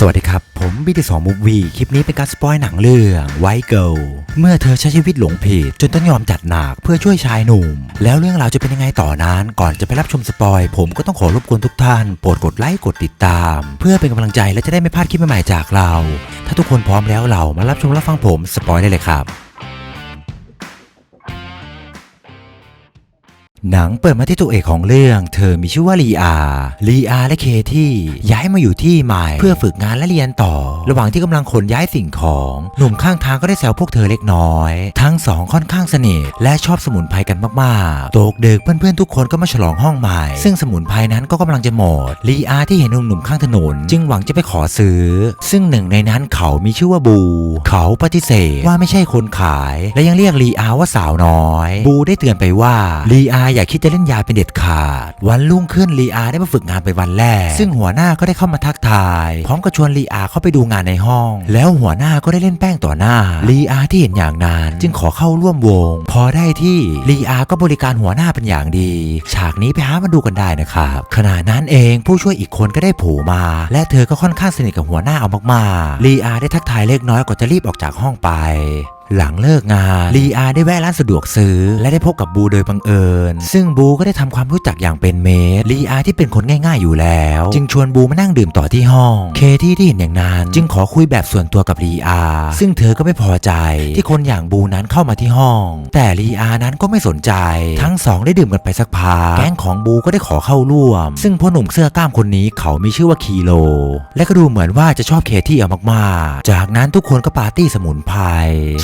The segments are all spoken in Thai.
สวัสดีครับ ผมบีดีสองมูฟวีคลิปนี้เป็นการสปอยหนังเรื่องไวเกิลเมื่อเธอใช้ชีวิตหลงผิดจนต้องยอมจัดหนักเพื่อช่วยชายหนุ่ม แล้วเรื่องราวจะเป็นยังไงต่อนั้น ก่อนจะไปรับชมสปอยผมก็ต้องขอรบกวนทุกท่าน โปรดกดไลค์กดติดตาม เพื่อเป็นกำลังใจและจะได้ไม่พลาดคลิปใหม่ๆจากเรา ถ้าทุกคนพร้อมแล้วเรามารับชมรับฟังผมสปอยได้เลยครับ หนังเปิดมาที่ตัวเอกของเรื่อง เธอมีชื่อว่าลีอาลีอาและเคที่ย้ายมาอยู่ที่ใหม่ เพื่อฝึกงานและเรียนต่อ ระหว่างที่กำลังขนย้ายสิ่งของ หนุ่มข้างทางก็ได้แซวพวกเธอเล็กน้อย ทั้งสองค่อนข้างสนิทและชอบสมุนไพรกันมากๆโตกเดึกเพื่อนๆทุกคนก็มาฉลองห้องใหม่ ซึ่งสมุนไพรนั้นก็กำลังจะหมดลีอาที่เห็นหนุ่มๆข้างถนน จึงหวังจะไปขอซื้อ ซึ่งหนึ่งในนั้นเขามีชื่อว่าบู เขาปฏิเสธว่าไม่ใช่คนขาย และยังเรียกลีอาว่าสาวน้อย บูได้เตือนไปว่าลีอาอย่าคิดจะเล่นยาเป็นเด็ดขาด วันรุ่งขึ้นลีอาได้มาฝึกงานไปวันแรก ซึ่งหัวหน้าก็ได้เข้ามาทักทาย พร้อมกับชวนลีอาเข้าไปดูงานในห้อง แล้วหัวหน้าก็ได้เล่นแป้งต่อหน้าลีอาที่เห็นอย่างนั้นจึงขอเข้าร่วมวง พอได้ที่ลีอาก็บริการหัวหน้าเป็นอย่างดี ฉากนี้ไปหามาดูกันได้นะครับขณะนั้นเองผู้ช่วยอีกคนก็ได้โผล่มา และเธอก็ค่อนข้างสนิทกับหัวหน้าเอามากๆลีอาได้ทักทายเล็กน้อยก่อนจะรีบออกจากห้องไป หลังเลิกงานลีอาได้แวะร้านสะดวกซื้อ และได้พบกับบูโดยบังเอิญ ซึ่งบูก็ได้ทำความรู้จักอย่างเป็นเมตรลีอาที่เป็นคนง่ายๆอยู่แล้ว จึงชวนบูมานั่งดื่มต่อที่ห้อง เคที่ที่เห็นอย่างนั้น จึงขอคุยแบบส่วนตัวกับลีอา ซึ่งเธอก็ไม่พอใจที่คนอย่างบูนั้นเข้ามาที่ห้อง แต่ลีอานั้นก็ไม่สนใจ ทั้งสองได้ดื่มกันไปสักพักแก๊งของบูก็ได้ขอเข้าร่วม ซึ่งพ่อหนุ่มเสื้อกล้ามคนนี้เขามีชื่อว่าคีโล และก็ดูเหมือนว่าจะชอบเคที่เอามากๆ จากนั้นทุกคนก็ปาร์ตี้สมุนไพร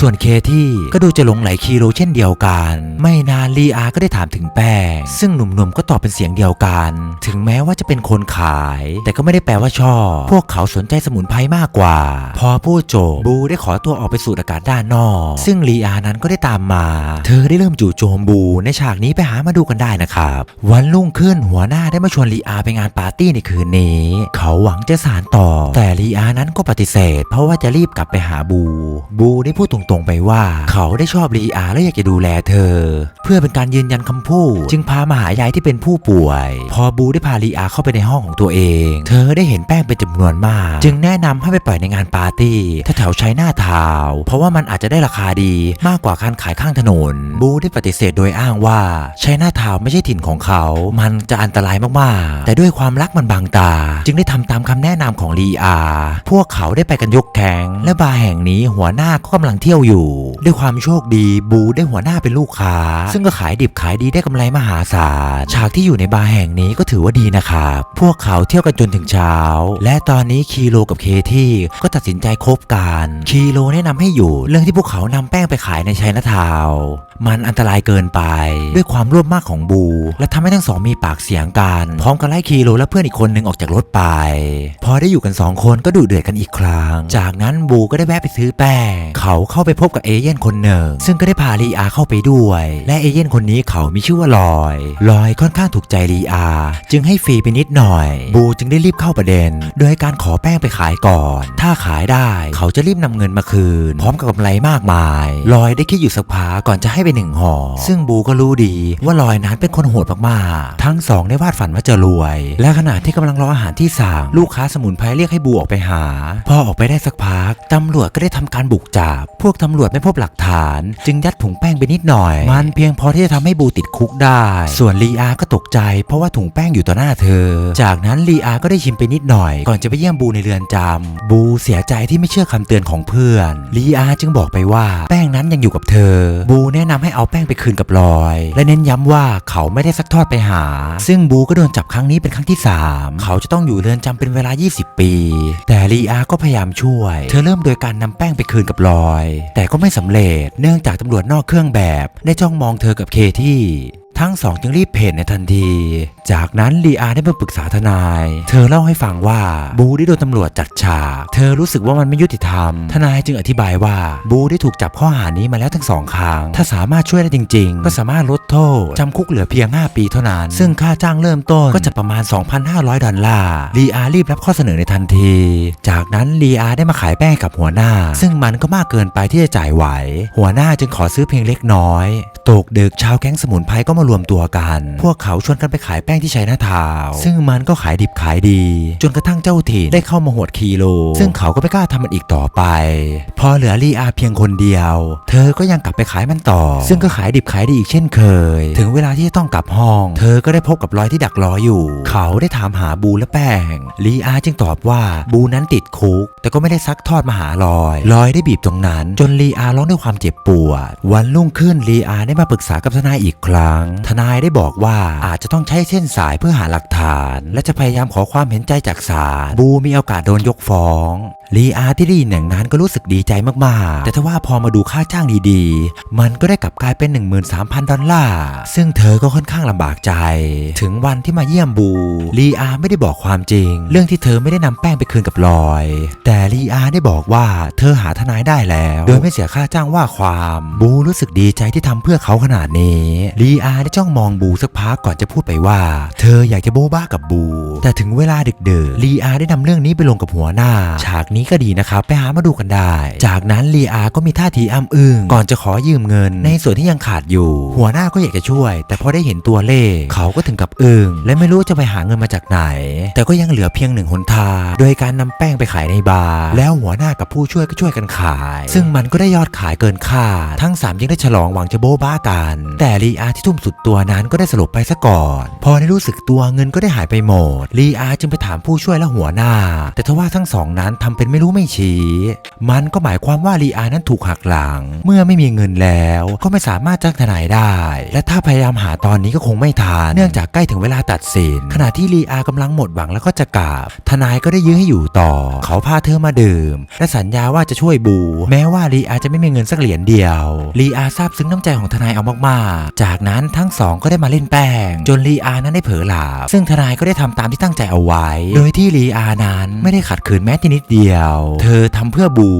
ส่วนเคที่ก็ดูจะหลงไหลคีโลเช่นเดียวกัน ไม่นานลีอาก็ได้ถามถึงแป้งซึ่งหนุ่มๆก็ตอบเป็นเสียงเดียวกัน ถึงแม้ว่าจะเป็นคนขาย แต่ก็ไม่ได้แปลว่าชอบ พวกเขาสนใจสมุนไพรมากกว่า พอพูดจบบูได้ขอตัวออกไปสูดอากาศด้านนอก ซึ่งลีอานั้นก็ได้ตามมา เธอได้เริ่มจู่โจมบูในฉากนี้ไปหามาดูกันได้นะครับ วันรุ่งขึ้นหัวหน้าได้มาชวนลีอาไปงานปาร์ตี้ในคืนนี้ เขาหวังจะสารต่อ แต่ลีอานั้นก็ปฏิเสธ เพราะว่าจะรีบกลับไปหาบู บูได้พูดตรงไปว่า เขาได้ชอบลีอาและอยากจะดูแลเธอ เพื่อเป็นการยืนยันคำพูด จึงพามาหายายที่เป็นผู้ป่วย พอบูได้พาลีอาเข้าไปในห้องของตัวเอง เธอได้เห็นแป้งเป็นจำนวนมาก จึงแนะนำให้ไปปล่อยในงานปาร์ตี้แถวใช้หน้าทาว เพราะว่ามันอาจจะได้ราคาดีมากกว่าการขายข้างถนน บูได้ปฏิเสธโดยอ้างว่าใช้หน้าทาวไม่ใช่ถิ่นของเขา มันจะอันตรายมากๆ แต่ด้วยความรักมันบางตา จึงได้ทำตามคำแนะนำของลีอา พวกเขาได้ไปกันยกแข็งและบาร์แห่งนี้หัวหน้าก็กำลังเที่ยวอยู่ด้วยความโชคดีบูได้หัวหน้าเป็นลูกค้า ซึ่งก็ขายดิบขายดีได้กำไรมหาศาลฉากที่อยู่ในบาร์แห่งนี้ก็ถือว่าดีนะครับพวกเขาเที่ยวกันจนถึงเช้า และตอนนี้คีโลกับเคที่ก็ตัดสินใจคบกัน คีโลแนะนำให้อยู่ เรื่องที่พวกเขานำแป้งไปขายในชัยนาทาว มันอันตรายเกินไป ด้วยความรวบมากของบู และทำให้ทั้งสองมีปากเสียงกัน พร้อมกับไล่คีโลและเพื่อนอีกคนหนึ่งออกจากรถไป พอได้อยู่กันสองคนก็ดุเดือดกันอีกครั้ง จากนั้นบูก็ได้แวะไปซื้อแป้ง เขาเข้าไปพบกับเอเย่นคนหนึ่ง ซึ่งก็ได้พาลีอาเข้าไปด้วย และเอเย่นคนนี้เขามีชื่อว่าลอย ลอยค่อนข้างถูกใจลีอา จึงให้ฟรีไปนิดหน่อย บูจึงได้รีบเข้าประเด็น โดยการขอแป้งไปขายก่อน ถ้าขายได้ เขาจะรีบนำเงินมาคืน พร้อมกับกำไรมากมาย ลอยได้คิดอยู่สักพักก่อนจะให้ไปหนึ่งห่อซึ่งบูก็รู้ดีว่าลอยนั้นเป็นคนโหดมากๆ ทั้งสองได้วาดฝันว่าจะรวย และขณะที่กำลังรออาหารที่สั่งลูกค้าสมุนไพรเรียกให้บูออกไปหา พอออกไปได้สักพักตำรวจก็ได้ทำการบุกจับ พวกตำรวจไม่พบหลักฐาน จึงยัดถุงแป้งไปนิดหน่อย มันเพียงพอที่จะทำให้บูติดคุกได้ ส่วนลีอาก็ตกใจ เพราะว่าถุงแป้งอยู่ต่อหน้าเธอ จากนั้นลีอาก็ได้ชิมไปนิดหน่อย ก่อนจะไปเยี่ยมบูในเรือนจำบูเสียใจที่ไม่เชื่อคำเตือนของเพื่อนลีอาจึงบอกไปว่าแป้งนั้นยังอยู่กับเธอ บูแนะนำให้เอาแป้งไปคืนกับลอย และเน้นย้ำว่าเขาไม่ได้ซักทอดไปหา ซึ่งบูก็โดนจับครั้งนี้เป็นครั้งที่ 3 เขาจะต้องอยู่เรือนจำเป็นเวลา 20 ปี แต่ลีอาก็พยายามช่วย เธอเริ่มโดยการนำแป้งไปคืนกับลอย แต่ก็ไม่สำเร็จ เนื่องจากตำรวจนอกเครื่องแบบ ได้จ้องมองเธอกับเคที่ ทั้งสองจึงรีบเพจในทันที จากนั้นลีอาได้มาปรึกษาทนาย เธอเล่าให้ฟังว่าบูได้โดนตำรวจจัดฉาก เธอรู้สึกว่ามันไม่ยุติธรรม ทนายจึงอธิบายว่าบูได้ถูกจับข้อหานี้มาแล้วทั้งสองครั้ง ถ้าสามารถช่วยได้จริง ๆ ก็สามารถลดโทษจำคุกเหลือเพียง 5 ปีเท่านั้น ซึ่งค่าจ้างเริ่มต้นก็จะประมาณ 2,500 ดอลลาร์ลีอารีบรับข้อเสนอในทันที จากนั้นลีอาได้มาขายแป้งกับหัวหน้า ซึ่งมันก็มากเกินไปที่จะจ่ายไหว หัวหน้าจึงขอซื้อเพียงเล็กน้อย ตกดึกชาวแก๊งสมุนไพรก็มารววมตัวกัน พวกเขาชวนกันไปขายแป้งที่ชัยนาทาวซึ่งมันก็ขายดิบขายดี จนกระทั่งเจ้าถิ่นได้เข้ามาหวดคีโล ซึ่งเขาก็ไม่กล้าทำมันอีกต่อไป พอเหลือลีอาเพียงคนเดียว เธอก็ยังกลับไปขายมันต่อ ซึ่งก็ขายดิบขายดีอีกเช่นเคย ถึงเวลาที่จะต้องกลับห้อง เธอก็ได้พบกับรอยที่ดักรออยู่ เขาได้ถามหาบูและแป้งลีอาจึงตอบว่าบูนั้นติดคุก แต่ก็ไม่ได้ซักทอดมาหาลอยลอยได้บีบตรงนั้น จนลีอาร้องด้วยความเจ็บปวด วันรุ่งขึ้นลีอาได้มาปรึกษากับทนายอีกครั้งทนายได้บอกว่าอาจจะต้องใช้เส้นสายเพื่อหาหลักฐาน และจะพยายามขอความเห็นใจจากศาลบูมีโอกาสโดนยกฟ้องลีอาที่ได้ยินอย่างนั้นก็รู้สึกดีใจมากๆ แต่ถ้าว่าพอมาดูค่าจ้างดีๆ มันก็ได้กลับกลายเป็น 13,000 ดอลลาร์ ซึ่งเธอก็ค่อนข้างลำบากใจ ถึงวันที่มาเยี่ยมบูลีอาไม่ได้บอกความจริง เรื่องที่เธอไม่ได้นำแป้งไปคืนกับลอย แต่ลีอาได้บอกว่าเธอหาทนายได้แล้ว โดยไม่เสียค่าจ้างว่าความบูรู้สึกดีใจที่ทำเพื่อเขาขนาดนี้ลีอาได้จ้องมองบูสักพักก่อนจะพูดไปว่า เธออยากจะโบ๊ะบ้ากับบู แต่ถึงเวลาดึกๆลีอาได้นำเรื่องนี้ไปลงกับหัวหน้า ฉากนี้ก็ดีนะครับ ไปหามาดูกันได้ จากนั้นลีอาก็มีท่าทีอ้ำอึ้งก่อนจะขอยืมเงิน ในส่วนที่ยังขาดอยู่ หัวหน้าก็อยากจะช่วย แต่พอได้เห็นตัวเลข เขาก็ถึงกับอึ้งและไม่รู้จะไปหาเงินมาจากไหน แต่ก็ยังเหลือเพียงหนึ่งหนทางโดยการนำแป้งไปขายในบาร์แล้วหัวหน้ากับผู้ช่วยก็ช่วยกันขาย ซึ่งมันก็ได้ยอดขายเกินคาดทั้งสามยังได้ฉลองหวังจะโบ๊ะบ้ากัน แต่ลีอาที่ทุ่มสุดตัวนั้นก็ได้สลบไปซะก่อน พอได้รู้สึกตัวเงินก็ได้หายไปหมดลีอาจึงไปถามผู้ช่วยและหัวหน้า แต่ทว่าทั้งสองนั้นทำเป็นไม่รู้ไม่ชี้ มันก็หมายความว่าลีอานั้นถูกหักหลัง เมื่อไม่มีเงินแล้ว ก็ไม่สามารถจ้างทนายได้ และถ้าพยายามหาตอนนี้ก็คงไม่ทันเนื่องจากใกล้ถึงเวลาตัดสิน ขณะที่ลีอากำลังหมดหวังแล้วก็จะกลับ ทนายก็ได้ยื้อให้อยู่ต่อ เขาพาเธอมาดื่ม และสัญญาว่าจะช่วยบู แม้ว่าลีอาจะไม่มีเงินสักเหรียญเดียวลีอาซาบซึ้งน้ำใจของทนายเอามากๆ จากนั้นทั้งสองก็ได้มาเล่นแป้ง จนลีอานั้นได้เผลอหลับซึ่งทนายก็ได้ทำตามที่ตั้งใจเอาไว้ โดยที่ลีอานั้นไม่ได้ขัดขืนแม้แต่นิดเดียวเธอทำเพื่อบู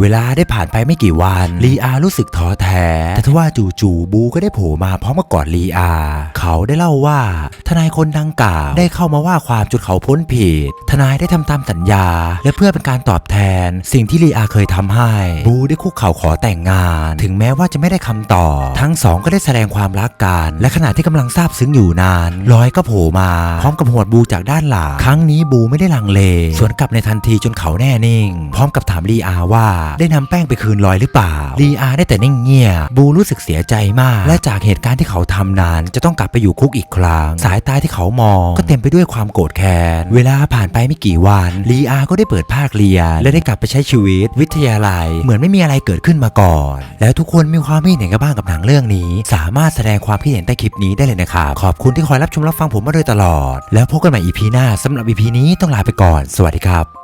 เวลาได้ผ่านไปไม่กี่วันลีอารู้สึกท้อแท้ แต่ทว่าจู่ๆบูก็ได้โผล่มาพร้อมกับกอดลีอา เขาได้เล่าว่า ทนายคนดังกล่าวได้เข้ามาว่าความจนเขาพ้นผิด ทนายได้ทำตามสัญญา และเพื่อเป็นการตอบแทน สิ่งที่ลีอาเคยทำให้ บูได้คุกเข่าขอแต่งงาน ถึงแม้ว่าจะไม่ได้คำตอบทั้งสองก็ได้แสดงความรักกันและขณะที่กำลังซาบซึ้งอยู่นานลอยก็โผล่มาพร้อมกับหวดบูจากด้านหลังครั้งนี้บูไม่ได้ลังเลสวนกลับในทันทีจนเขาแน่นิ่ง พร้อมกับถามลีอาว่าได้นำแป้งไปคืนลอยหรือเปล่าลีอาได้แต่นิ่งเงียบบูรู้สึกเสียใจมาก และจากเหตุการณ์ที่เขาทำนานจะต้องกลับไปอยู่คุกอีกครั้ง สายตาที่เขามอง ก็เต็มไปด้วยความโกรธแค้นเวลาผ่านไปไม่กี่วันลีอาก็ได้เปิดภาคเรียน และได้กลับไปใช้ชีวิต วิทยาลัย เหมือนไม่มีอะไรเกิดขึ้นมาก่อน แล้วทุกคนมีความคิดเห็นกันบ้างกับหนังเรื่องนี้ สามารถแสดงความคิดเห็นใต้คลิปนี้ได้เลยนะครับขอบคุณที่คอยรับชมรับฟังผมมาโดยตลอด แล้วพบกันใหม่ EP หน้าสำหรับ EP นี้ต้องลาไปก่อน สวัสดีครับ